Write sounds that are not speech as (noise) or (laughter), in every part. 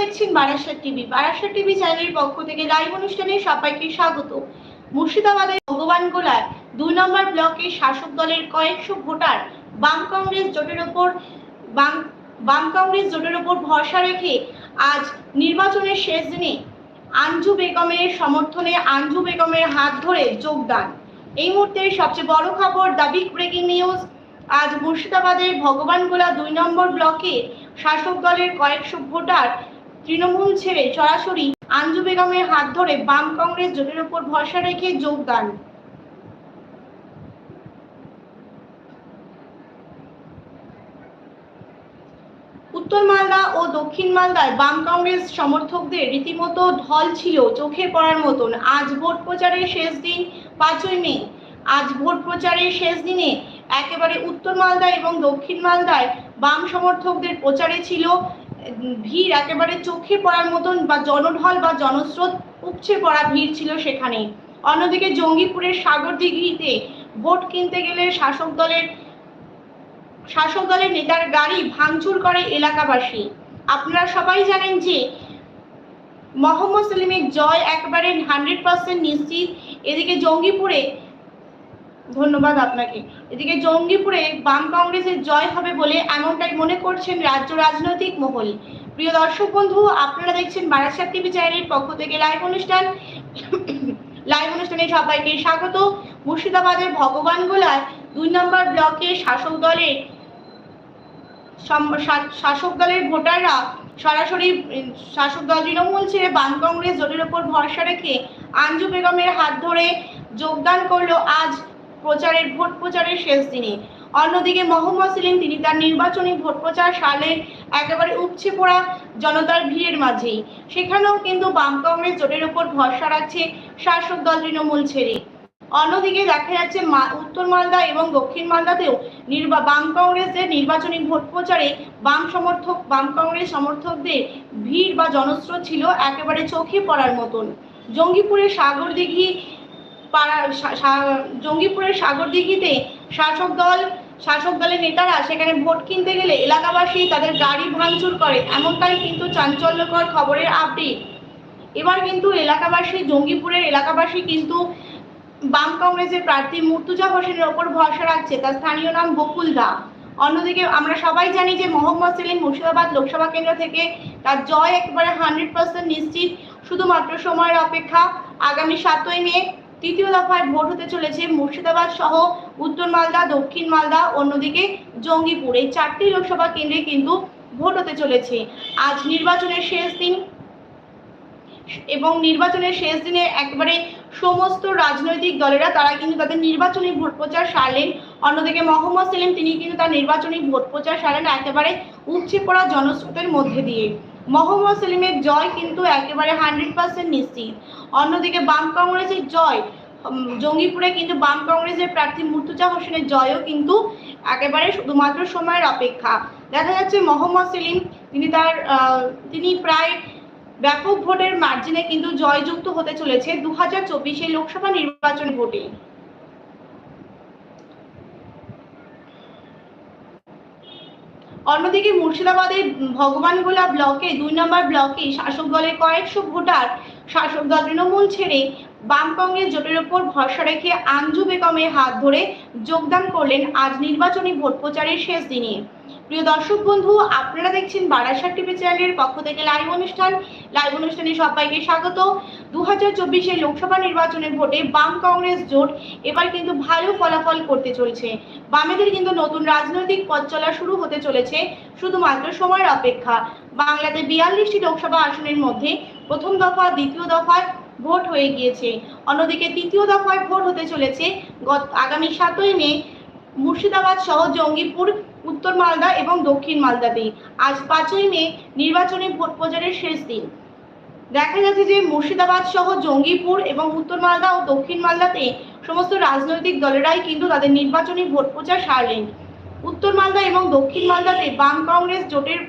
দেখছেন TV. Barasat TV চ্যানেলের পক্ষ থেকে লাইভ অনুষ্ঠানে সবাইকে স্বাগত। মুর্শিদাবাদের ভগবান গোলায় দুই নম্বর ব্লকে শাসক দলের কয়েকশো ভোটার বাম কংগ্রেস জোটের ওপর বাম কংগ্রেস জোটের ওপর ভরসা রেখে আজ নির্বাচনের শেষ দিনে আঞ্জু বেগমের সমর্থনে আঞ্জু বেগমের হাত ধরে যোগদান। এই মুহূর্তে সবচেয়ে বড় খবর দ্য বিগ ব্রেকিং নিউজ আজ মুর্শিদাবাদের ভগবানগোলা দুই নম্বর ব্লকে শাসক দলের কয়েকশো ভোটার তৃণমূল ছেড়ে সরাসরি আঞ্জু বেগমের হাত ধরে বাম কংগ্রেস জোটের উপর ভরসা রেখে যোগদান। উত্তর মালদা ও দক্ষিণ মালদায় বাম কংগ্রেস সমর্থকদের রীতিমতো ঢল ছিল চোখে পড়ার মতন। আজ ভোট প্রচারের শেষ দিন, পাঁচই মে। আজ ভোট প্রচারের শেষ দিনে একেবারে উত্তর মালদা এবং দক্ষিণ মালদায় বাম সমর্থকদের প্রচারে ছিল ভিড় একেবারে চোখে পড়ার মতন বা জনঢল বা জনস্রোত উপচে পড়া ভিড় ছিল সেখানে অন্যদিকে জঙ্গিপুরের সাগরদিঘিতে ভোট কিনতে গেলে শাসক দলের শাসক দলের নেতার গাড়ি ভাঙচুর করে এলাকাবাসী। আপনারা সবাই জানেন যে মোহাম্মদ সেলিমের জয় একবারে হান্ড্রেড পার্সেন্ট নিশ্চিত। এদিকে জঙ্গিপুরে ধন্যবাদ আপনাকে। এদিকে জঙ্গিপুরে বাম কংগ্রেসের জয় হবে বলে এমনটাই মনে করছেন রাজ্য রাজনৈতিক মহল। প্রিয় দর্শক বন্ধু, আপনারা দেখছেন বারাসাত টিভি চ্যানেলের পক্ষ থেকে লাইভ অনুষ্ঠান। লাইভ অনুষ্ঠানে সবাইকে স্বাগত। মুর্শিদাবাদের ভগবানগোলায় দুই নম্বর ব্লকে শাসক দলের শাসক দলের ভোটাররা সরাসরি, শাসক দল তৃণমূল ছেড়ে বাম কংগ্রেস জোটের ওপর ভরসা রেখে আঞ্জু বেগমের হাত ধরে যোগদান করল। আজ প্রচারের ভোট প্রচারের শেষ দিনে। অন্যদিকে মোহাম্মদ সেলিম, তিনি তার নির্বাচনী ভোট প্রচার সালে একেবারে উপচে পড়া জনতার ভিড়ের মাঝেই। সেখানেও কিন্তু বাম কংগ্রেস জোটের ওপর ভরসা রাখছে শাসক দল তৃণমূল ছেড়ে। অন্যদিকে দেখা যাচ্ছে উত্তর মালদা এবং দক্ষিণ মালদাতেও নির্বা বাম কংগ্রেসের নির্বাচনী ভোট প্রচারে বাম সমর্থক বাম কংগ্রেস সমর্থকদের ভিড় বা জনস্রোত ছিল একেবারে চোখে পড়ার মতন। জঙ্গিপুরের সাগরদিঘি সা- জঙ্গিপুরের সাগরদিঘিতে শাসক দল, শাসক দলের নেতারা সেখানে ভোট কিনতে গেলে এলাকাবাসী তাদের গাড়ি ভাঙচুর করে। এমনটাই কিন্তু চাঞ্চল্যকর খবরের আপডেট এবার কিন্তু এলাকাবাসী, জঙ্গিপুরের এলাকাবাসী কিন্তু বাম কংগ্রেসের প্রার্থী মুর্তুজা হোসেনের ওপর ভরসা রাখছে। তার স্থানীয় নাম বকুল দা। অন্যদিকে আমরা সবাই জানি যে মোহাম্মদ সেলিম মুর্শিদাবাদ লোকসভা কেন্দ্র থেকে তার জয় একেবারে হান্ড্রেড পার্সেন্ট নিশ্চিত। শুধুমাত্র সময়ের অপেক্ষা আগামী সাতই মে তৃতীয় দফায় ভোট হতে চলেছে মুর্শিদাবাদ সহ উত্তর মালদা, দক্ষিণ মালদা, অন্যদিকে জঙ্গিপুর। এই চারটি লোকসভা কেন্দ্রে কিন্তু ভোট হতে চলেছে। আজ নির্বাচনের শেষ দিন এবং নির্বাচনের শেষ দিনে একবারে সমস্ত রাজনৈতিক দলেরা তারা কিন্তু তাদের নির্বাচনী ভোট প্রচার সারলেন। অন্যদিকে মোহাম্মদ সেলিম, তিনি কিন্তু তার নির্বাচনী ভোট প্রচার সারলেন একেবারে উপচে পড়া জনস্রোতের মধ্যে দিয়ে। মোহাম্মদ সেলিমের জয় কিন্তু একেবারে হান্ড্রেড পার্সেন্ট নিশ্চিত। অন্যদিকে বাম কংগ্রেসের জয় জঙ্গিপুরে কিন্তু বাম কংগ্রেসের প্রার্থী মুর্তুজা হোসেনের জয়ও কিন্তু একেবারে শুধুমাত্র সময়ের অপেক্ষা। দেখা যাচ্ছে মোহাম্মদ সেলিম, তিনি তার তিনি প্রায় ব্যাপক ভোটের মার্জিনে কিন্তু জয়যুক্ত হতে চলেছে দু হাজার চব্বিশে লোকসভা নির্বাচন ভোটে। অন্যদিকে মুর্শিদাবাদের ভগবানগোলা ব্লকে, দুই নম্বর ব্লকে শাসক দলের কয়েকশো ভোটার শাসক দল তৃণমূল ছেড়ে বাম কংগ্রেস জোটের ওপর ভরসা রেখে আঞ্জু বেগমের হাত ধরে যোগদান করলেন আজ নির্বাচনী ভোট প্রচারের শেষ দিনে। প্রিয় দর্শক বন্ধু, আপনারা দেখছেন বারাসাত টিভি চ্যানেলের পক্ষ থেকে লাইভ অনুষ্ঠান। লাইভ অনুষ্ঠানে সবাইকে স্বাগত। দু হাজার লোকসভা নির্বাচনের ভোটে বাম কংগ্রেস জোট এবার কিন্তু ভালো ফলাফল করতে চলছে। বামেদের কিন্তু নতুন রাজনৈতিক পথ চলা শুরু হতে চলেছে, শুধুমাত্র সময়ের অপেক্ষা। বাংলাতে বিয়াল্লিশটি লোকসভা আসনের মধ্যে প্রথম দফা দ্বিতীয় দফায় ভোট হয়ে গিয়েছে। অন্যদিকে তৃতীয় দফায় ভোট হতে চলেছে। গত আগামী সাতই মে মুর্শিদাবাদ সহ জঙ্গিপুর, উত্তর মালদা এবং দক্ষিণ মালদাতে আজ পাঁচই মে নির্বাচনী ভোট প্রচারের শেষ দিন। দেখা যাচ্ছে যে মুর্শিদাবাদ সহ জঙ্গিপুর এবং উত্তর মালদা ও দক্ষিণ মালদাতে সমস্ত রাজনৈতিক দলেরাই কিন্তু তাদের নির্বাচনী ভোট প্রচার সারলেন। উত্তর মালদা এবং দক্ষিণ মালদাতে বাম কংগ্রেস জোটের,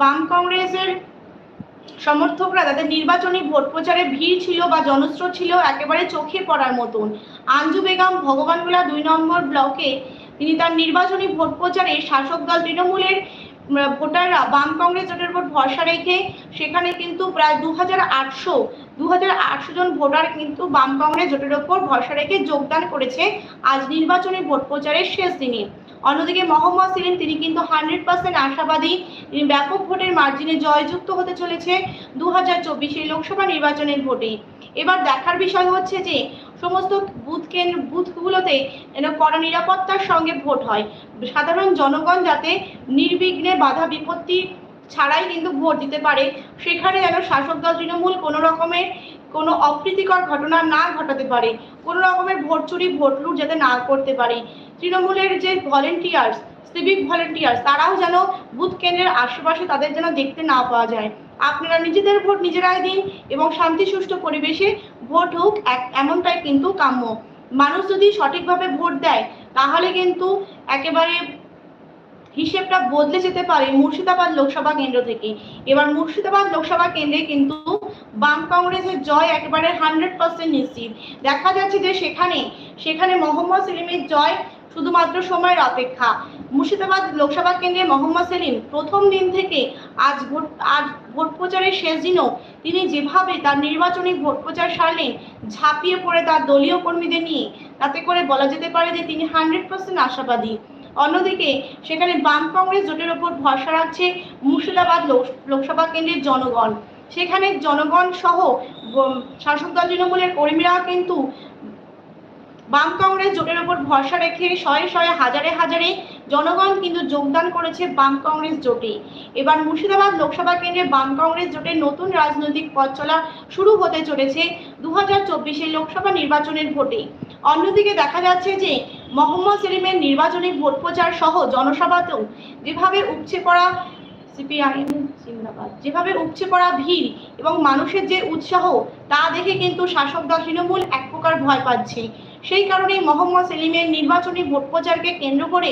বাম কংগ্রেসের সমর্থকরা তাদের নির্বাচনী ভোট প্রচারে ভিড় ছিল বা জনস্রোত ছিল একেবারে চোখে পড়ার মতন। আঞ্জু বেগম ভগবানগোলা দুই নম্বর ব্লকে তিনি তার নির্বাচনী ভোট প্রচারে শাসক দল তৃণমূলের ভোটাররা বাম কংগ্রেস জোটের উপর ভরসা রেখে সেখানে কিন্তু প্রায় দু হাজার আটশো দু হাজার আটশো জন ভোটার কিন্তু বাম কংগ্রেস জোটের উপর ভরসা রেখে যোগদান করেছে আজ নির্বাচনী ভোট প্রচারের শেষ দিনে। অন্যদিকে মোহাম্মদ সেলিম, তিনি কিন্তু হান্ড্রেড পার্সেন্ট আশাবাদী। ব্যাপক ভোটের মার্জিনে জয়যুক্ত হতে চলেছে দু হাজার চব্বিশে লোকসভা নির্বাচনের ভোটে এবার দেখার বিষয় হচ্ছে যে, সমস্ত বুথ কেন্দ্র, বুথগুলোতে যেন কড়া নিরাপত্তার সঙ্গে ভোট হয়। সাধারণ জনগণ যাতে নির্বিঘ্নে বাধা বিপত্তি ছাড়াই কিন্তু ভোট দিতে পারে। সেখানে যেন শাসক দল তৃণমূল কোনো রকমের কোনো অপ্রীতিকর ঘটনা না ঘটাতে পারে। কোনো রকমের ভোট চুরি, ভোট লুট যাতে না করতে পারে। তৃণমূলের যে ভলেন্টিয়ার্স সিভিক ভলেন্টিয়ার্স তারাও যেন বুথ কেন্দ্রের আশেপাশে তাদের যেন দেখতে না পাওয়া যায়। আপনারা নিজেদের ভোট নিজেরাই দিন এবং শান্তি, সুষ্ঠু পরিবেশে ভোট হোক, এক- এমনটাই কিন্তু কাম্য। মানুষ যদি সঠিকভাবে ভোট দেয়, তাহলে কিন্তু একেবারে হিসেবটা বদলে যেতে পারে মুর্শিদাবাদ লোকসভা কেন্দ্র থেকে। এবার মুর্শিদাবাদ লোকসভা কেন্দ্রে কিন্তু বাম কংগ্রেসের জয় একেবারে হান্ড্রেড পার্সেন্ট নিশ্চিত। দেখা যাচ্ছে যে সেখানে সেখানে মোহাম্মদ সেলিমের জয় শুধুমাত্র সময়ের অপেক্ষা। মুর্শিদাবাদ লোকসভা কেন্দ্রে মোহাম্মদ সেলিম প্রথম দিন থেকে আজ ভোট আজ ভোট প্রচারের শেষ দিনও তিনি যেভাবে তার নির্বাচনী ভোট প্রচার সারলেন, ঝাঁপিয়ে পড়ে তার দলীয় কর্মীদের নিয়ে, তাতে করে বলা যেতে পারে যে তিনি হান্ড্রেড পার্সেন্ট আশাবাদী। অন্যদিকে সেখানে বাম কংগ্রেস জোটের ওপর ভরসা রাখছে মুর্শিদাবাদ লোকসভা কেন্দ্রের জনগণ। সেখানে জনগণ সহ শাসক দল তৃণমূলের কর্মীরা কিন্তু বাম কংগ্রেস জোটের ওপর ভরসা রেখে শয়ে শয়ে হাজারে হাজারে জনগণ কিন্তু যোগদান করেছে বাম কংগ্রেস জোটে। এবার মুর্শিদাবাদ লোকসভা কেন্দ্রে বাম কংগ্রেস জোটের নতুন রাজনৈতিক পথ চলা শুরু হতে চলেছে দু হাজার লোকসভা নির্বাচনের ভোটে। অন্যদিকে দেখা যাচ্ছে যে মোহাম্মদ সেলিমের নির্বাচনী ভোট প্রচার সহ জনসভাতেও যেভাবে উপচে পড়া সিপিআইএম জিন্দাবাদ, যেভাবে উপচে পড়া ভিড় এবং মানুষের যে উৎসাহ, তা দেখে কিন্তু শাসক দল তৃণমূল এক প্রকার ভয় পাচ্ছে। সেই কারণেই মোহাম্মদ সেলিমের নির্বাচনী ভোট প্রচারকে কেন্দ্র করে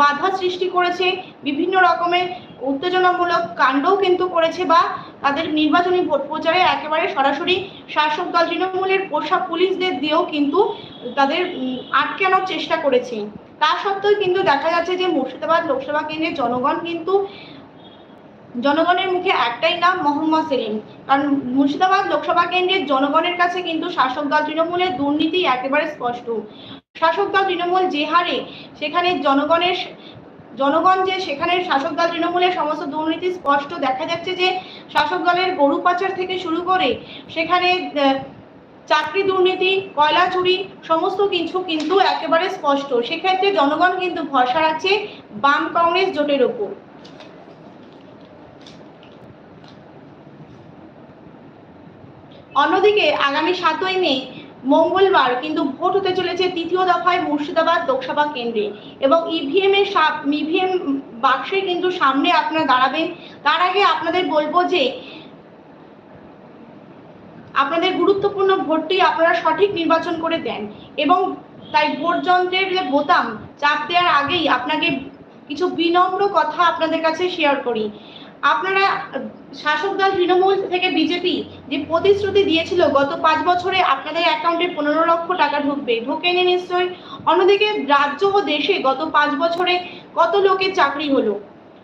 বাধা সৃষ্টি করেছে। বিভিন্ন রকমের উত্তেজনামূলক কাণ্ডও কিন্তু করেছে বা তাদের নির্বাচনী ভোট প্রচারে একেবারে সরাসরি শাসক দল তৃণমূলের পোষা পুলিশদের দিয়েও কিন্তু তাদের আটকানোর চেষ্টা করেছে। তা সত্ত্বেও কিন্তু দেখা যাচ্ছে যে মুর্শিদাবাদ লোকসভা কেন্দ্রের জনগণ কিন্তু জনগণের মুখে একটাই নাম মোহাম্মদ সেলিম। কারণ মুর্শিদাবাদ লোকসভা কেন্দ্রের জনগণের কাছে কিন্তু শাসক দল তৃণমূলের দুর্নীতি একেবারে স্পষ্ট। শাসক দল তৃণমূল যে হারে সেখানে জনগণের জনগণ যে সেখানে শাসক দল তৃণমূলের সমস্ত দুর্নীতি স্পষ্ট দেখা যাচ্ছে যে শাসক দলের গরু পাচার থেকে শুরু করে সেখানে চাকরি দুর্নীতি, কয়লা চুরি সমস্ত কিছু কিন্তু একেবারে স্পষ্ট। সেক্ষেত্রে জনগণ কিন্তু ভরসা রাখছে বাম কংগ্রেস জোটের ওপর। অন্যদিকে আগামী সাতই মে, মঙ্গলবার কিন্তু ভোট হতে চলেছে তৃতীয় দফায় মুর্শিদাবাদ লোকসভা কেন্দ্রে এবং ইভিএম এর ইভিএম বাক্সে কিন্তু সামনে আপনারা দাঁড়াবেন। তার আগে আপনাদের বলব যে, আপনাদের গুরুত্বপূর্ণ ভোটটি আপনারা সঠিক নির্বাচন করে দেন এবং তাই ভোট যন্ত্রের যে বোতাম, চাপ দেওয়ার আগেই আপনাকে কিছু বিনম্র কথা আপনাদের কাছে শেয়ার করি। আপনারা, শাসক দল তৃণমূল থেকে বিজেপি যে প্রতিশ্রুতি দিয়েছিল, গত পাঁচ বছরে আপনাদের অ্যাকাউন্টে পনেরো লক্ষ টাকা ঢুকবে। ঢোকেনি নিশ্চয়ই। অন্যদিকে রাজ্য ও দেশে গত পাঁচ বছরে কত লোকের চাকরি হলো?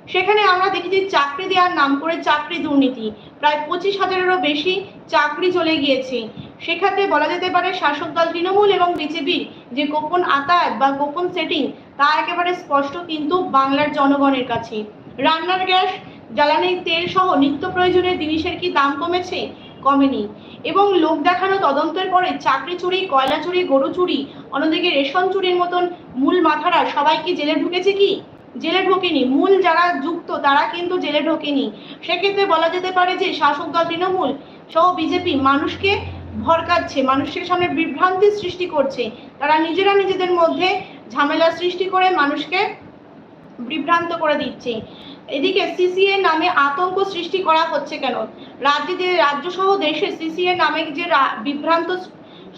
সেখানে আমরা দেখেছি চাকরি দেওয়ার নাম করে চাকরি দুর্নীতি। প্রায় পঁচিশ হাজারেরও বেশি চাকরি চলে গিয়েছে। সেক্ষেত্রে বলা যেতে পারে শাসক দল তৃণমূল এবং বিজেপির যে গোপন আতায়াত বা গোপন সেটিং তা একেবারে স্পষ্ট কিন্তু বাংলার জনগণের কাছে। রান্নার গ্যাস জ্বালানির তেল সহ নিত্য প্রয়োজনীয় জিনিসের কি দাম কমেছে? কমেনি। এবং লোক দেখানো তদন্তের পরে চাকরি চুরি, কয়লা চুরি, গরু চুরি, অন্যদিকে রেশন চুরির মতন মূল মাথারা সবাই কি জেলে ঢুকেছে কি? জেলে ঢোকেনি। মূল যারা যুক্ত তারা কিন্তু জেলে ঢোকেনি। সেক্ষেত্রে বলা যেতে পারে যে শাসক দল তৃণমূল সহ বিজেপি মানুষকে ভরকাচ্ছে মানুষের সামনে বিভ্রান্তি সৃষ্টি করছে। তারা নিজেরা নিজেদের মধ্যে ঝামেলা সৃষ্টি করে মানুষকে বিভ্রান্ত করে দিচ্ছে। এদিকে সিসিএ নামে আতঙ্ক সৃষ্টি করা হচ্ছে কেন? রাজ্যে রাজ্য সহ দেশে সিসিএ নামে যে বিভ্রান্ত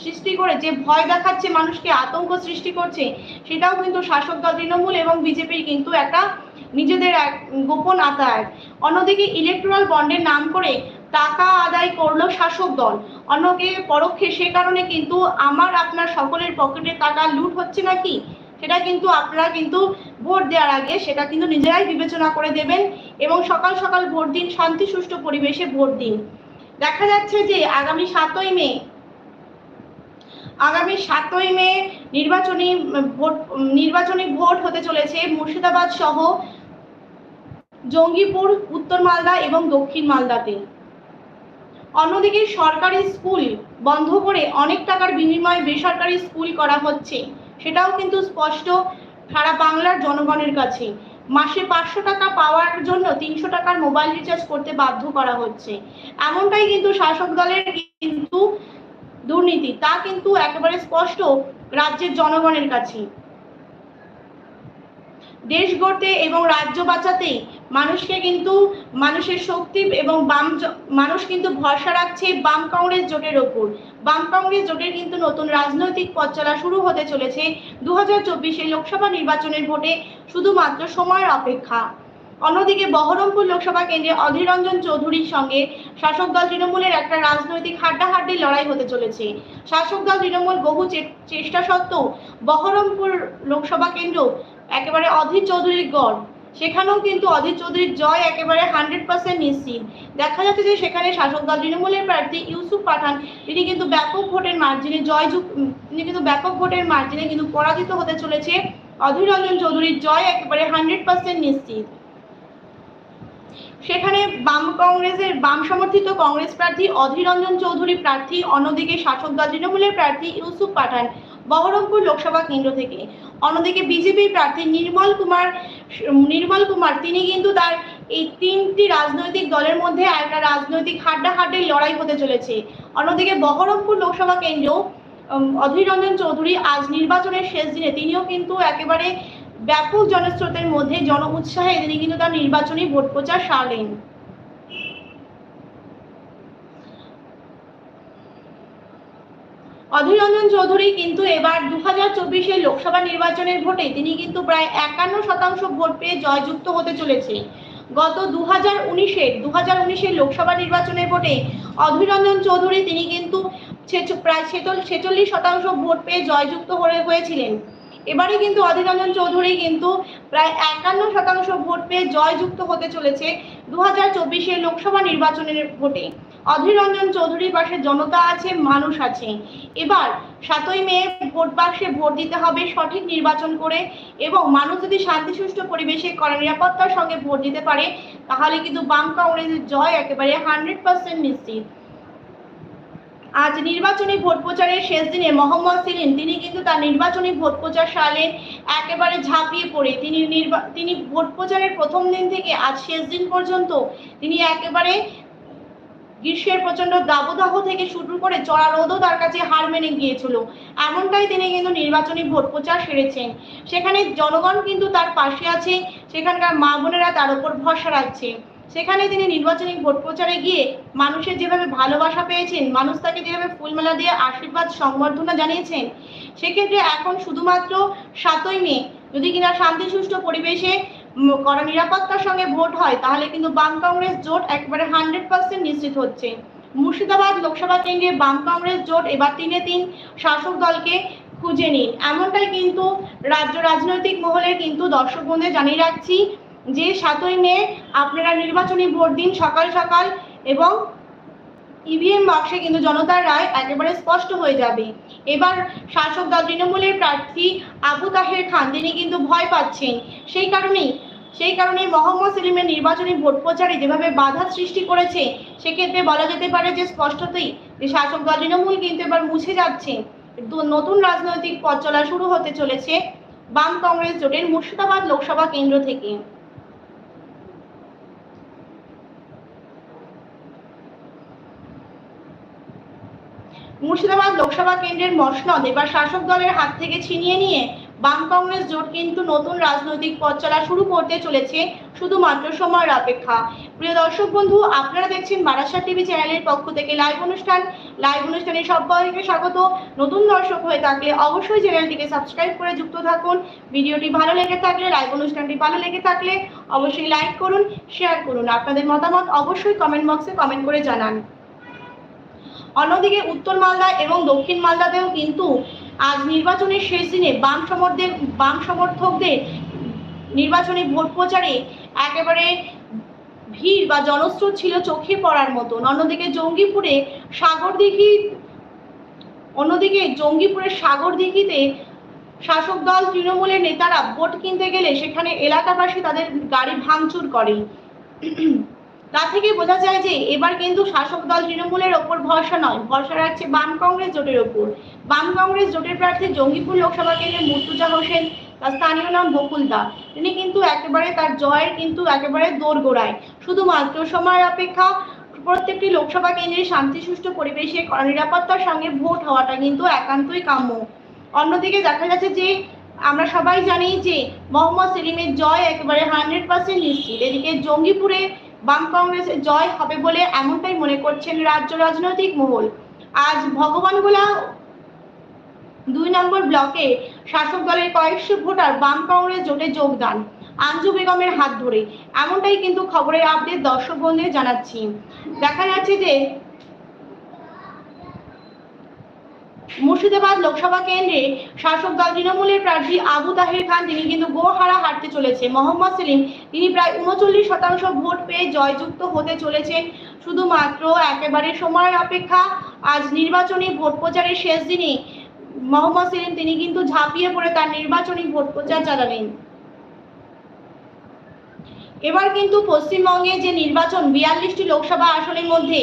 সৃষ্টি করে, যে ভয় দেখাচ্ছে মানুষকে, আতঙ্ক সৃষ্টি করছে, সেটাও কিন্তু শাসক দল তৃণমূল এবং বিজেপির কিন্তু একটা নিজেদের এক গোপন আতায়াত অন্যদিকে ইলেকট্রাল বন্ডের নাম করে টাকা আদায় করল শাসক দল। অন্যকে পরোক্ষে সে কারণে কিন্তু আমার, আপনার সকলের পকেটে টাকা লুট হচ্ছে নাকি? সেটা কিন্তু আপনারা কিন্তু ভোট দেওয়ার আগে সেটা কিন্তু নিজেরাই বিবেচনা করে দেবেন এবং সকাল সকাল ভোট দিন, শান্তি, সুষ্ঠু পরিবেশে ভোট দিন। দেখা যাচ্ছে যে আগামী সাতই মে, আগামী সাতই মে নির্বাচনী ভোট নির্বাচনী ভোট হতে চলেছে মুর্শিদাবাদ সহ জঙ্গিপুর, উত্তর মালদা এবং দক্ষিণ মালদাতে। অন্যদিকে সরকারি স্কুল বন্ধ করে অনেক টাকার বিনিময়ে বেসরকারি স্কুল করা হচ্ছে। সেটাও কিন্তু স্পষ্ট সারা বাংলার জনগণের কাছে। মাসে পাঁচশো টাকা পাওয়ার জন্য তিনশো টাকার মোবাইল রিচার্জ করতে বাধ্য করা হচ্ছে। এমনটাই কিন্তু শাসক দলের কিন্তু দুর্নীতি, তা কিন্তু একেবারে স্পষ্ট রাজ্যের জনগণের কাছে। দেশ গড়তে এবং রাজ্য বাঁচাতে মানুষকে কিন্তু মানুষের শক্তি এবং বাম মানুষ কিন্তু ভরসা রাখছে বাম কংগ্রেস জোটের ওপর। বাম কংগ্রেস জোটের কিন্তু নতুন রাজনৈতিক পথ চলা শুরু হতে চলেছে। দু হাজার লোকসভা নির্বাচনের ভোটে শুধুমাত্র সময়ের অপেক্ষা। অন্যদিকে বহরমপুর লোকসভা কেন্দ্রে অধীর রঞ্জন চৌধুরীর সঙ্গে শাসক দল তৃণমূলের একটা রাজনৈতিক হাড্ডাহাড্ডি লড়াই হতে চলেছে। শাসক দল তৃণমূল বহু চেষ্টা সত্ত্বেও বহরমপুর লোকসভা কেন্দ্র একেবারে অধীর চৌধুরীর গড়। সেখানেও কিন্তু অধীর চৌধুরীর জয় একেবারে হান্ড্রেড পার্সেন্ট নিশ্চিত। দেখা যাচ্ছে যে সেখানে শাসক দল তৃণমূলের প্রার্থী ইউসুফ পাঠান, তিনি কিন্তু ব্যাপক ভোটের মার্জিনে জয় তিনি কিন্তু ব্যাপক ভোটের মার্জিনে কিন্তু পরাজিত হতে চলেছে। অধীর রঞ্জন চৌধুরীর জয় একেবারে হান্ড্রেড পার্সেন্ট নিশ্চিত। সেখানে বাম কংগ্রেসের বাম সমর্থিত কংগ্রেস প্রার্থী অধীর রঞ্জন চৌধুরী প্রার্থী, অন্যদিকে শাসক দল তৃণমূলের প্রার্থী ইউসুফ পাঠান, বহরমপুর লোকসভা কেন্দ্র থেকে। অন্যদিকে বিজেপির প্রার্থী নির্মল কুমার নির্মল কুমার, তিনি কিন্তু তার এই তিনটি রাজনৈতিক দলের মধ্যে একটা রাজনৈতিক হাড্ডাহাড্ডি লড়াই হতে চলেছে। অন্যদিকে বহরমপুর লোকসভা কেন্দ্র অধীর রঞ্জন চৌধুরী আজ নির্বাচনের শেষ দিনে তিনিও কিন্তু একেবারে ব্যাপক জনস্রোতের মধ্যে জন উৎসাহে তিনি কিন্তু তার নির্বাচনী ভোট প্রচার সারলেন। অধীর রঞ্জন চৌধুরী কিন্তু এবার দু হাজার চব্বিশের লোকসভা নির্বাচনের ভোটে তিনি কিন্তু প্রায় একান্ন শতাংশ ভোট পেয়ে জয়যুক্ত হতে চলেছে গত দু হাজার উনিশের দু হাজার উনিশের লোকসভা নির্বাচনের ভোটে অধীর রঞ্জন চৌধুরী তিনি কিন্তু প্রায় ছেচল্লিশ শতাংশ ভোট পেয়ে জয়যুক্ত হয়ে হয়েছিলেন। এবারে কিন্তু অধীর রঞ্জন চৌধুরী কিন্তু প্রায় একান্ন শতাংশ ভোট পেয়ে জয়যুক্ত হতে চলেছে দু হাজার চব্বিশের লোকসভা নির্বাচনের ভোটে। অধীর রঞ্জন চৌধুরীর পাশে জনতা আছে, মানুষ আছে। এবার সাতই মে ভোট বাক্সে ভোট দিতে হবে, সঠিক নির্বাচন করে এবং মানুষ যদি শান্তি সুষ্ঠু পরিবেশে কড়া নিরাপত্তার সঙ্গে ভোট দিতে পারে, তাহলে কিন্তু বাম কংগ্রেসের জয় একেবারে হান্ড্রেড পার্সেন্ট নিশ্চিত। আজ নির্বাচনী ভোট প্রচারের শেষ দিনে মোহাম্মদ সেলিম, তিনি কিন্তু তার নির্বাচনী ভোট প্রচার সালে একেবারে ঝাঁপিয়ে পড়ে। তিনি তিনি ভোট প্রচারের প্রথম দিন থেকে আজ শেষ দিন পর্যন্ত তিনি একেবারে গ্রীষ্মের প্রচণ্ড দাবদাহ থেকে শুরু করে চড়া রোদও তার কাছে হার মেনে গিয়েছিল। এমনটাই তিনি কিন্তু নির্বাচনী ভোট প্রচার সেরেছেন। সেখানে জনগণ কিন্তু তার পাশে আছে, সেখানকার মা বোনেরা তার উপর ভরসা রাখছে। সেখানে তিনি নির্বাচনী ভোট প্রচারে গিয়ে মানুষের যেভাবে ভালোবাসা পেয়েছেন, মানুষ তাকে যেভাবে ফুলমালা দিয়ে আশীর্বাদ, সংবর্ধনা জানিয়েছেন, সেক্ষেত্রে এখন শুধুমাত্র সাতই মে, যদি কিনা শান্তি সুষ্ঠু পরিবেশে কড়া নিরাপত্তার সঙ্গে ভোট হয়, তাহলে কিন্তু বাম কংগ্রেস জোট একেবারে হান্ড্রেড পার্সেন্ট নিশ্চিত হচ্ছে। মুর্শিদাবাদ লোকসভা কেন্দ্রে বাম কংগ্রেস জোট এবার তিনে তিন শাসক দলকে খুঁজে নিন এমনটাই কিন্তু রাজ্য রাজনৈতিক মহলে কিন্তু দর্শক বন্ধুদের জানিয়ে রাখছি যে, সাতই মে আপনারা নির্বাচনী ভোট দিন সকাল সকাল এবং ইভিএম বাক্সে কিন্তু জনতার রায় একেবারে স্পষ্ট হয়ে যাবে। এবার শাসক দল তৃণমূলের প্রার্থী আবু তাহের খান, তিনি কিন্তু ভয় পাচ্ছেন। সেই কারণেই সেই কারণে মোহাম্মদ সেলিমের নির্বাচনী ভোট প্রচারে যেভাবে বাধা সৃষ্টি করেছে, সেক্ষেত্রে বলা যেতে পারে যে স্পষ্টতই যে শাসক দল তৃণমূল কিন্তু এবার মুছে যাচ্ছে। নতুন রাজনৈতিক পথ চলা শুরু হতে চলেছে বাম কংগ্রেস জোটের মুর্শিদাবাদ লোকসভা কেন্দ্র থেকে। মুর্শিদাবাদ লোকসভা কেন্দ্রের মসনদ এবার শাসক দলের হাত থেকে ছিনিয়ে নিয়ে বাম কংগ্রেস জোট কিন্তু নতুন রাজনৈতিক পথ চলা শুরু করতে চলেছে, শুধুমাত্র সময়ের অপেক্ষা। প্রিয় দর্শক বন্ধু, আপনারা দেখছেন বারাসাত টিভি চ্যানেলের পক্ষ থেকে লাইভ অনুষ্ঠান। লাইভ অনুষ্ঠানে সবাইকে স্বাগত। নতুন দর্শক হয়ে থাকলে অবশ্যই চ্যানেলটিকে সাবস্ক্রাইব করে যুক্ত থাকুন। ভিডিওটি ভালো লেগে থাকলে, লাইভ অনুষ্ঠানটি ভালো লেগে থাকলে অবশ্যই লাইক করুন, শেয়ার করুন। আপনাদের মতামত অবশ্যই কমেন্ট বক্সে কমেন্ট করে জানান। অন্যদিকে উত্তর মালদা এবং দক্ষিণ মালদাতেও কিন্তু আজ নির্বাচনের শেষ দিনে বাম সমর্থক বাম সমর্থকদের নির্বাচনী ভোট প্রচারে একেবারে ভিড় বা জনস্রোত ছিল চোখে পড়ার মতো অন্যদিকে জঙ্গিপুরে সাগরদিঘি অন্যদিকে জঙ্গিপুরের সাগরদিঘিতে শাসক দল তৃণমূলের নেতারা ভোট কিনতে গেলে সেখানে এলাকাবাসী তাদের গাড়ি ভাঙচুর করে তা থেকে বোঝা যায় যে এবার কিন্তু শাসক দল তৃণমূলের ওপর ভরসা নয়। ভরসা রাখছে বাম কংগ্রেস জোটের ওপর। বাম কংগ্রেস জোটের প্রার্থী জঙ্গিপুর লোকসভা কেন্দ্রের মুর্তুজা হোসেন, তার স্থানীয় নাম বকুল দা। তিনি কিন্তু একেবারে তার জয়ের কিন্তু একেবারে দৌড় গোড়ায় শুধুমাত্র সময়ের অপেক্ষা প্রত্যেকটি লোকসভা কেন্দ্রে শান্তি সুষ্ঠু পরিবেশে নিরাপত্তার সঙ্গে ভোট হওয়াটা কিন্তু একান্তই কাম্য। অন্যদিকে দেখা যাচ্ছে যে আমরা সবাই জানি যে মোহাম্মদ সেলিমের জয় একেবারে হান্ড্রেড পার্সেন্ট নিশ্চিত। এদিকে জঙ্গিপুরে বাম কংগ্রেসের জয় হবে বলে এমনটাই মনে করছেন রাজ্য রাজনৈতিক মহল। আজ ভগবান গোলা দুই নম্বর ব্লকে শাসক দলের কয়েকশো ভোটার বাম কংগ্রেস জোটে যোগদান, আঞ্জু বেগমের হাত ধরে। এমনটাই কিন্তু খবরের আপডেট দর্শক বন্ধুদের জানাচ্ছি। দেখা যাচ্ছে যে মুর্শিদাবাদ লোকসভা কেন্দ্রে শাসক দল তৃণমূলের প্রার্থী আবু তাহের খান, তিনি কিন্তু গোহারা হারতে চলেছে মোহাম্মদ সেলিম, তিনি প্রায় উনচল্লিশ শতাংশ ভোট পেয়ে জয়যুক্ত হতে চলেছেন। শুধুমাত্র একেবারে সময়ের অপেক্ষা আজ নির্বাচনী ভোট প্রচারের শেষ দিনে মোহাম্মদ সেলিম, তিনি কিন্তু ঝাঁপিয়ে পড়ে তার নির্বাচনী ভোট প্রচার চালালেন। এবার কিন্তু পশ্চিমবঙ্গে যে নির্বাচন, বিয়াল্লিশটি লোকসভা আসনের মধ্যে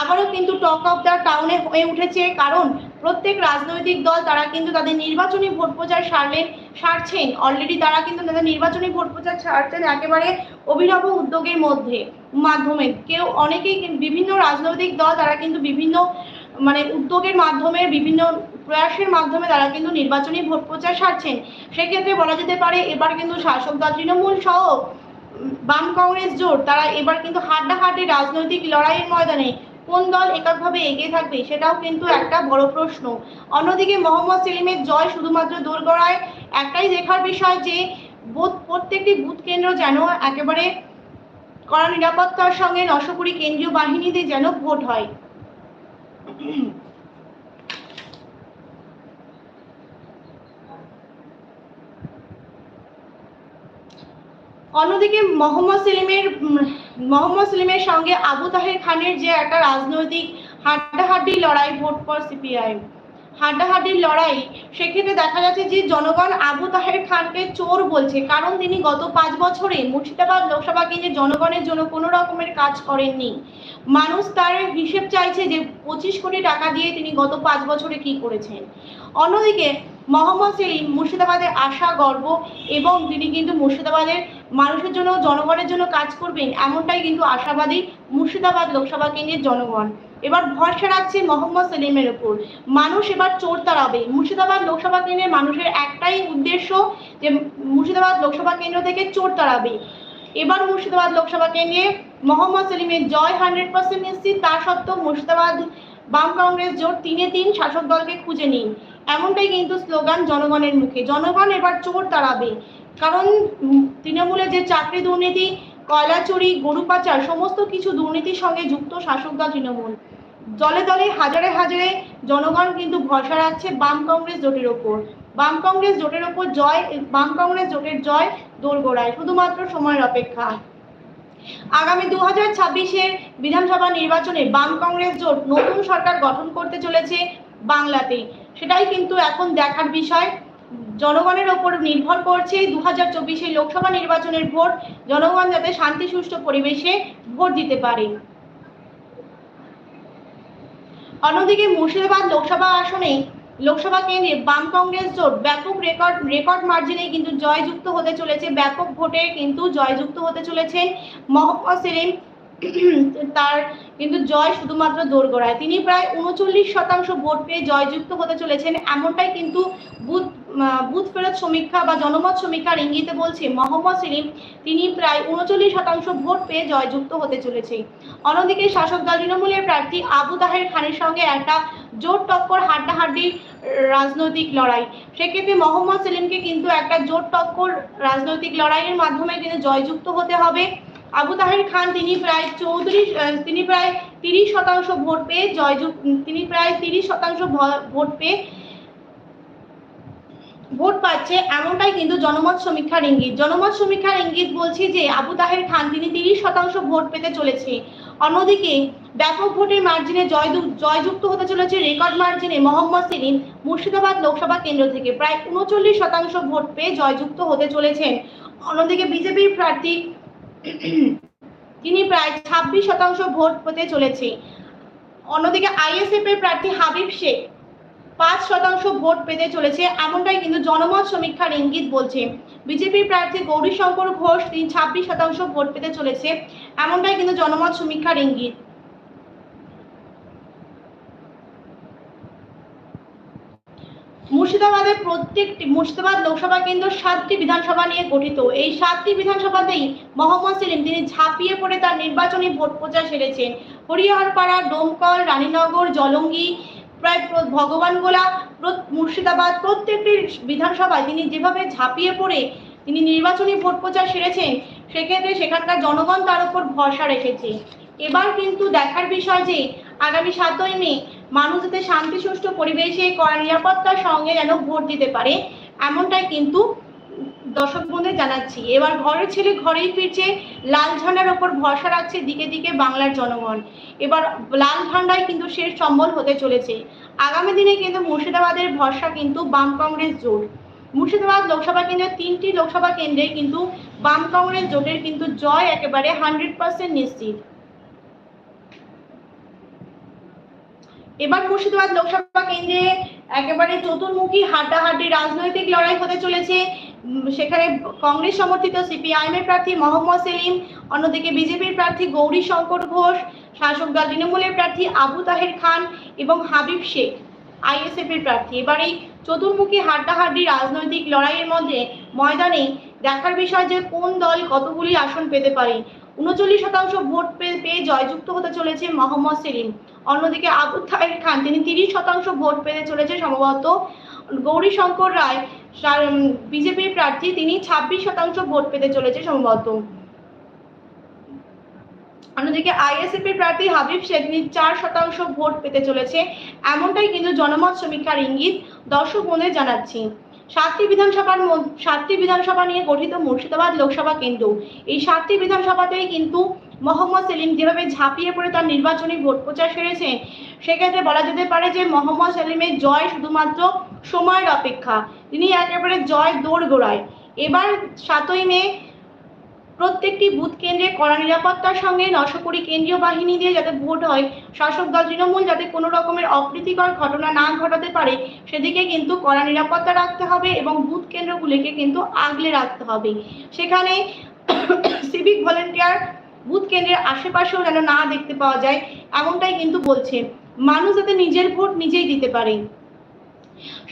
আবারও কিন্তু টক অফ দ্য টাউনে হয়ে উঠেছে। কারণ প্রত্যেক রাজনৈতিক দল তারা কিন্তু তাদের নির্বাচনী ভোট প্রচার সারলেন সারছেন। অলরেডি তারা কিন্তু তাদের নির্বাচনী ভোট প্রচার সারছেন একেবারে অভিনব উদ্যোগের মধ্যে, মাধ্যমে। কেউ অনেকেই বিভিন্ন রাজনৈতিক দল তারা কিন্তু বিভিন্ন মানে উদ্যোগের মাধ্যমে, বিভিন্ন প্রয়াসের মাধ্যমে তারা কিন্তু নির্বাচনী ভোট প্রচার সারছেন। সেক্ষেত্রে বলা যেতে পারে এবার কিন্তু শাসক দল তৃণমূল সহ বাম কংগ্রেস জোট তারা এবার কিন্তু হাড্ডাহাড্ডি রাজনৈতিক লড়াইয়ের ময়দানে কোন দল এককভাবে এগিয়ে থাকবে সেটাও কিন্তু একটা বড় প্রশ্ন। অন্যদিকে মোহাম্মদ সেলিমের জয় শুধুমাত্র দোরগড়ায় একটাই দেখার বিষয় যে, বুথ প্রত্যেকটি বুথ কেন্দ্র যেন একেবারে কড়া নিরাপত্তার সঙ্গে নশো কুড়ি কেন্দ্রীয় বাহিনীতে যেন ভোট হয়। অন্যদিকে মোহাম্মদ সেলিমের মোহাম্মদ সেলিমের সঙ্গে আবু তাহের খানের যে একটা রাজনৈতিক হাড্ডাহাড্ডি লড়াই ভোট ফর সিপিআই। হাড্ডাহাড্ডির লড়াই, সেক্ষেত্রে দেখা যাচ্ছে যে জনগণ আবু তাহের খানকে চোর বলছে। কারণ তিনি গত পাঁচ বছরে মুর্শিদাবাদ লোকসভা কেন্দ্রে জনগণের জন্য কোনো রকমের কাজ করেননি। মানুষ তার হিসেব চাইছে যে পঁচিশ কোটি টাকা দিয়ে তিনি গত পাঁচ বছরে কি করেছেন। অন্যদিকে মোহাম্মদ সেলিম মুর্শিদাবাদের আশা, গর্ব এবং তিনি কিন্তু মুর্শিদাবাদের মানুষের জন্য, জনগণের জন্য কাজ করবেন এমনটাই কিন্তু আশাবাদী মুর্শিদাবাদ লোকসভা কেন্দ্রের জনগণ। এবার ভরসা রাখছে মোহাম্মদ সেলিমের উপর। মানুষ এবার চোর তাড়াবে। মুর্শিদাবাদ লোকসভা কেন্দ্রের মানুষের একটাই উদ্দেশ্য যে মুর্শিদাবাদ লোকসভা কেন্দ্র থেকে চোর তাড়াবে। এবার মুর্শিদাবাদ লোকসভা কেন্দ্রে মোহাম্মদ সেলিমের জয় হান্ড্রেড পার্সেন্ট নিশ্চিত। তা সত্ত্বেও মুর্শিদাবাদ বাম কংগ্রেস জোট তিনে তিন শাসক দলকে খুঁজে নিন। এমনটাই কিন্তু স্লোগান জনগণের মুখে। জনগণ এবার চোর দাঁড়াবে কারণ তৃণমূলের যে চাকরি দুর্নীতি, কয়লা চুরি, গরু পাচার, সমস্ত কিছু দুর্নীতির সঙ্গে যুক্ত শাসক দল তৃণমূল। দলে দলে হাজারে হাজারে জনগণ কিন্তু ভরসা রাখছে বাম কংগ্রেস জোটের ওপর। বাম কংগ্রেস জোটের ওপর জয়, বাম কংগ্রেস জোটের জয় দোরগোড়ায়, শুধুমাত্র সময়ের অপেক্ষা। আগামী দু হাজার ছাব্বিশের বিধানসভা নির্বাচনে বাম কংগ্রেস জোট নতুন সরকার গঠন করতে চলেছে বাংলাতে। সেটাই কিন্তু এখন দেখার বিষয়। জনগণের ওপর নির্ভর করছে দু হাজার লোকসভা নির্বাচনের ভোট। জনগণ যাতে শান্তি, সুষ্ঠু পরিবেশে ভোট দিতে পারে। অন্যদিকে মুর্শিদাবাদ লোকসভা আসনে লোকসভা কেন্দ্রে বাম কংগ্রেস জোট ব্যাপক রেকর্ড রেকর্ড মার্জিনে কিন্তু জয়যুক্ত হতে চলেছে। ব্যাপক ভোটে কিন্তু জয়যুক্ত হতে চলেছেন মোহাম্মদ সেলিম। তার কিন্তু জয় শুধুমাত্র দোরগোড়ায়। তিনি প্রায় উনচল্লিশ শতাংশ ভোট পেয়ে জয়যুক্ত হতে চলেছেন। এমনটাই কিন্তু বুথ বুথ ফেরত সমীক্ষা বা জনমত সমীক্ষার ইঙ্গিতে বলছে, মোহাম্মদ সেলিম তিনি প্রায় উনচল্লিশ শতাংশ ভোট পেয়ে জয়যুক্ত হতে চলেছে অন্যদিকে শাসক দল তৃণমূলের প্রার্থী আবু তাহের খানের সঙ্গে একটা জোট টক্কর হাড্ডাহাড্ডি রাজনৈতিক লড়াই। সেক্ষেত্রে মোহাম্মদ সেলিমকে কিন্তু একটা জোট টক্কর রাজনৈতিক লড়াইয়ের মাধ্যমে কিন্তু জয়যুক্ত হতে হবে। আবু তাহের খান, তিনি প্রায় চৌত্রিশ তিনি প্রায় তিরিশ শতাংশ ভোট পেয়ে জয়যুক্ত তিনি প্রায় তিরিশ শতাংশ ভোট পেয়ে ভোট পাচ্ছে এমনটাই কিন্তু জনমত সমীক্ষার ইঙ্গিত। জনমত সমীক্ষার ইঙ্গিত বলছে যে আবু তাহের খান, তিনি তিরিশ শতাংশ ভোট পেতে চলেছে। অন্যদিকে ব্যাপক ভোটের মার্জিনে জয় জয়যুক্ত হতে চলেছে রেকর্ড মার্জিনে মোহাম্মদ সেলিম মুর্শিদাবাদ লোকসভা কেন্দ্র থেকে। প্রায় উনচল্লিশ শতাংশ ভোট পেয়ে জয়যুক্ত হতে চলেছেন। অন্যদিকে বিজেপির প্রার্থী তিনি প্রায় ছাব্বিশ শতাংশ ভোট পেতে চলেছে অন্যদিকে আইএসএফ এর প্রার্থী হাবিব শেখ পাঁচ শতাংশ ভোট পেতে চলেছে, এমনটাই কিন্তু জনমত সমীক্ষার ইঙ্গিত বলছে। বিজেপির প্রার্থী গৌরীশঙ্কর ঘোষ তিনি ছাব্বিশ শতাংশ ভোট পেতে চলেছে, এমনটাই কিন্তু জনমত সমীক্ষার ইঙ্গিত। মুর্শিদাবাদের প্রত্যেকটি মুর্শিদাবাদ লোকসভা কেন্দ্র সাতটি বিধানসভা নিয়ে গঠিত। এই সাতটি বিধানসভাতেই মোহাম্মদ সেলিম, তিনি ঝাঁপিয়ে পড়ে তার নির্বাচনী ভোট প্রচার সেরেছেন। হরিহরপাড়া, ডোমকল, রানীনগর, জলঙ্গি, প্রায় প্র- ভগবানগোলা মুর্শিদাবাদ প্রত্যেকটি বিধানসভায় তিনি যেভাবে ঝাঁপিয়ে পড়ে তিনি নির্বাচনী ভোট প্রচার সেরেছেন, সেক্ষেত্রে সেখানকার জনগণ তার উপর ভরসা রেখেছে। এবার কিন্তু দেখার বিষয় যে, আগামী সাতই মে মানুষ যাতে শান্তি, সুষ্ঠু পরিবেশে নিরাপত্তার সঙ্গে যেন ভোট দিতে পারে, এমনটাই কিন্তু দর্শক বন্ধুদের জানাচ্ছি। এবার ঘরের ছেলে ঘরেই ফিরছে, লাল ঝান্ডার ওপর ভরসা রাখছে দিকে দিকে বাংলার জনগণ। এবার লাল ঝান্ডায় কিন্তু শেষ সম্বল হতে চলেছে। আগামী দিনে কিন্তু মুর্শিদাবাদের ভরসা কিন্তু বাম কংগ্রেস জোট। মুর্শিদাবাদ লোকসভা কেন্দ্রের তিনটি লোকসভা কেন্দ্রে কিন্তু বাম কংগ্রেস জোটের কিন্তু জয় একেবারে হান্ড্রেড পার্সেন্ট নিশ্চিত। এবার মুর্শিদাবাদ লোকসভা কেন্দ্রে একেবারে চতুর্মুখী হাড্ডাহাড্ডি রাজনৈতিক লড়াই হতে চলেছে। সেখানে কংগ্রেস সমর্থিত সিপিআইএম এর প্রার্থী মোহাম্মদ সেলিম, অন্যদিকে বিজেপির প্রার্থী গৌরী শঙ্কর ঘোষ, শাসক দল তৃণমূলের প্রার্থী আবু তাহের খান এবং হাবিব শেখ, আইএসএফ এর প্রার্থী। এবার এই চতুর্মুখী হাড্ডাহাড্ডি রাজনৈতিক লড়াইয়ের মধ্যে ময়দানে দেখার বিষয় যে কোন দল কতগুলি আসন পেতে পারে। উনচল্লিশ শতাংশ ভোট পেয়ে পেয়ে জয়যুক্ত হতে চলেছে মোহাম্মদ সেলিম। অন্যদিকে আবু তাহের খান, তিনি তিরিশ শতাংশ ভোট পেতে চলেছে সম্ভবত গৌরী শঙ্কর রায় বিজেপির প্রার্থী, তিনি ছাব্বিশ শতাংশ ভোট পেতে চলেছে সম্ভবত। অন্যদিকে আইএসএফ এর প্রার্থী হাবিব শেখ চার শতাংশ ভোট পেতে চলেছে। এমনটাই কিন্তু জনমত সমীক্ষার ইঙ্গিত দর্শক বন্ধুদের জানাচ্ছি। সাতটি বিধানসভার সাতটি বিধানসভা নিয়ে গঠিত মুর্শিদাবাদ লোকসভা কেন্দ্র। এই সাতটি বিধানসভাতেই কিন্তু মোহাম্মদ সেলিম যেভাবে ঝাঁপিয়ে পড়ে তার নির্বাচনী ভোট প্রচার সেরেছেন সেক্ষেত্রে বলা যেতে পারে যে মোহাম্মদ সেলিমের জয় শুধুমাত্র সময়ের অপেক্ষা। তিনি একেবারে জয় দৌড় গোড়ায় এবার সাতই মে প্রত্যেকটি বুথ কেন্দ্রে কড়া নিরাপত্তার সঙ্গে নশো কুড়ি কেন্দ্রীয় বাহিনী দিয়ে যাতে ভোট হয়, শাসক দল তৃণমূল যাতে কোনো রকমের অপ্রীতিকর ঘটনা না ঘটাতে পারে, সেদিকে কিন্তু কড়া নিরাপত্তা রাখতে হবে এবং বুথ কেন্দ্রগুলিকে কিন্তু আগলে রাখতে হবে। সেখানে (coughs) সিভিক ভলেন্টিয়ার বুথ কেন্দ্রের আশেপাশেও যেন না দেখতে পাওয়া যায়, এমনটাই কিন্তু বলছে। মানুষ যাতে নিজের ভোট নিজেই দিতে পারে।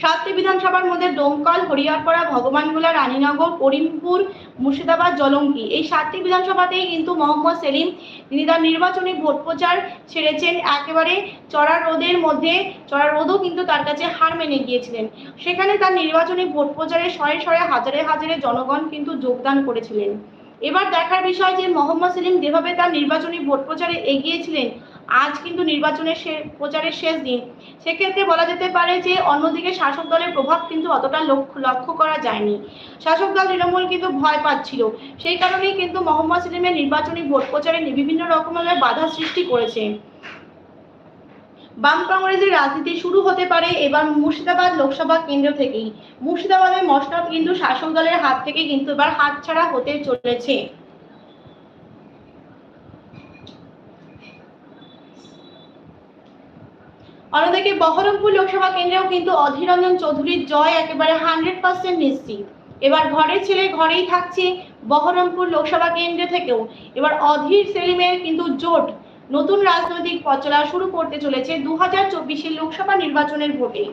সাতটি বিধানসভার মধ্যে ডোমকল হরিয়ারপাড়া ভগবানগোলা, রানীনগর, করিমপুর, মুর্শিদাবাদ জলঙ্গি এই সাতটি বিধানসভাতেই কিন্তু মোহাম্মদ সেলিম, তিনি তার নির্বাচনী ভোট প্রচার ছেড়েছেন। একেবারে চড়া রোদের মধ্যে, চড়া রোদও কিন্তু তার কাছে হার মেনে গিয়েছিলেন। সেখানে তার নির্বাচনী ভোট প্রচারে শয়ে শয়ে হাজারে হাজারে জনগণ কিন্তু যোগদান করেছিলেন। এবার দেখার বিষয় যে মোহাম্মদ সেলিম যেভাবে তার নির্বাচনী ভোট প্রচারে এগিয়েছিলেন, আজ কিন্তু নির্বাচনের প্রচারের শেষ দিন। সেক্ষেত্রে বলা যেতে পারে যে অন্যদিকে শাসক দলের প্রভাব কিন্তু অতটা লক্ষ্য লক্ষ্য করা যায়নি। শাসক দল তৃণমূল কিন্তু ভয় পাচ্ছিল। সেই কারণেই কিন্তু মোহাম্মদ সেলিমের নির্বাচনী ভোট প্রচারে বিভিন্ন রকমের বাধা সৃষ্টি করেছে। বাম কংগ্রেসের রাজনীতি শুরু হতে পারে এবার মুর্শিদাবাদ লোকসভা কেন্দ্র থেকেই। মুর্শিদাবাদের মসনদ কিন্তু শাসক দলের হাত থেকে কিন্তু এবার হাতছাড়া হতে চলেছে। অন্যদিকে বহরমপুর লোকসভা কেন্দ্রেও কিন্তু অধীর রঞ্জন চৌধুরীর জয় একেবারে হান্ড্রেড পার্সেন্ট নিশ্চিত। এবার ঘরের ছেলে ঘরেই থাকছে বহরমপুর লোকসভা কেন্দ্র থেকেও। এবার অধীর সেলিমের কিন্তু জোট নতুন রাজনৈতিক পচলা শুরু করতে চলেছে দু হাজার চব্বিশের লোকসভা নির্বাচনের ভোটে।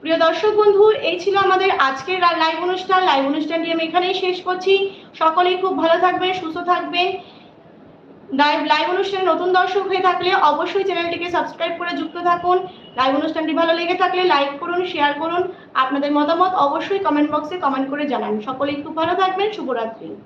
প্রিয় দর্শক বন্ধু, এই ছিল আমাদের আজকের লাইভ অনুষ্ঠান। লাইভ অনুষ্ঠানটি আমি এখানেই শেষ করছি। সকলেই খুব ভালো থাকবেন, সুস্থ থাকবেন। লাইভ লাইভ অনুষ্ঠানে নতুন দর্শক হয়ে থাকলে অবশ্যই চ্যানেলটিকে সাবস্ক্রাইব করে যুক্ত থাকুন। লাইভ অনুষ্ঠানটি ভালো লেগে থাকলে লাইক করুন, শেয়ার করুন। আপনাদের মতামত অবশ্যই কমেন্ট বক্সে কমেন্ট করে জানান। সকলেই খুব ভালো থাকবেন। শুভরাত্রি।